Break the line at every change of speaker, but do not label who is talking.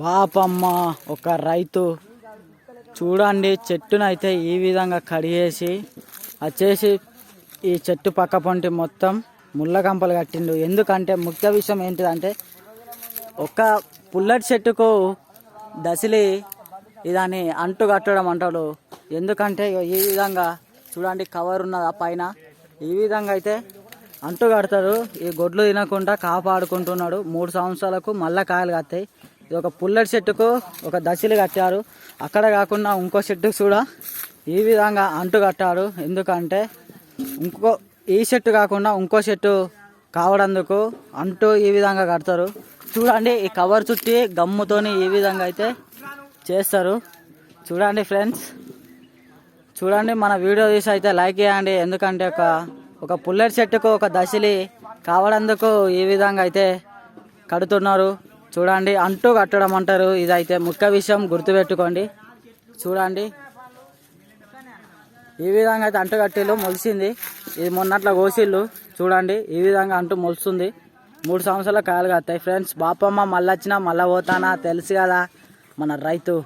బాపమ్మ ఒక రైతు. చూడండి చెట్టునైతే ఈ విధంగా కడిగేసి వచ్చేసి ఈ చెట్టు పక్క పొంటి మొత్తం ముళ్ళ కంపలు కట్టిండు. ఎందుకంటే ముఖ్య విషయం ఏంటిదంటే ఒక పుల్లటి చెట్టుకు దశలి ఇదాన్ని అంటు కట్టడం అంటాడు ఎందుకంటే ఈ విధంగా చూడండి కవర్ ఉన్నది ఆ పైన. ఈ విధంగా అయితే అంటు కడతాడు ఈ గొడ్లు తినకుండా కాపాడుకుంటున్నాడు. మూడు సంవత్సరాలకు మళ్ళా కాయలు కత్తాయి ఇది ఒక పుల్లటి చెట్టుకు ఒక దశలు కట్టారు. అక్కడ కాకుండా ఇంకో చెట్టుకు కూడా ఈ విధంగా అంటు కట్టారు. ఎందుకంటే ఇంకో ఈ చెట్టు కాకుండా ఇంకో చెట్టు కావడందుకు అంటూ ఈ విధంగా కడతారు. చూడండి ఈ కవర్ చుట్టి గమ్ముతోని ఈ విధంగా అయితే చేస్తారు. చూడండి ఫ్రెండ్స్. చూడండి మన వీడియో తీసి అయితే లైక్ చేయండి. ఎందుకంటే ఒక ఒక పుల్లటి చెట్టుకు ఒక దశలి కావడందుకు ఈ విధంగా అయితే కడుతున్నారు. చూడండి అంటూ కట్టడం అంటారు. ఇదైతే ముఖ్య విషయం గుర్తుపెట్టుకోండి. చూడండి. ఈ విధంగా అయితే అంటు కట్టిల్లు మొలిసింది. ఇది మొన్నట్ల కోసిళ్ళు చూడండి. ఈ విధంగా అంటూ మొలుస్తుంది. మూడు సంవత్సరాల కాయలు కాస్తాయి. ఫ్రెండ్స్ బాపమ్మ మళ్ళీ వచ్చినా మళ్ళీ పోతానా? తెలుసు కదా మన రైతు.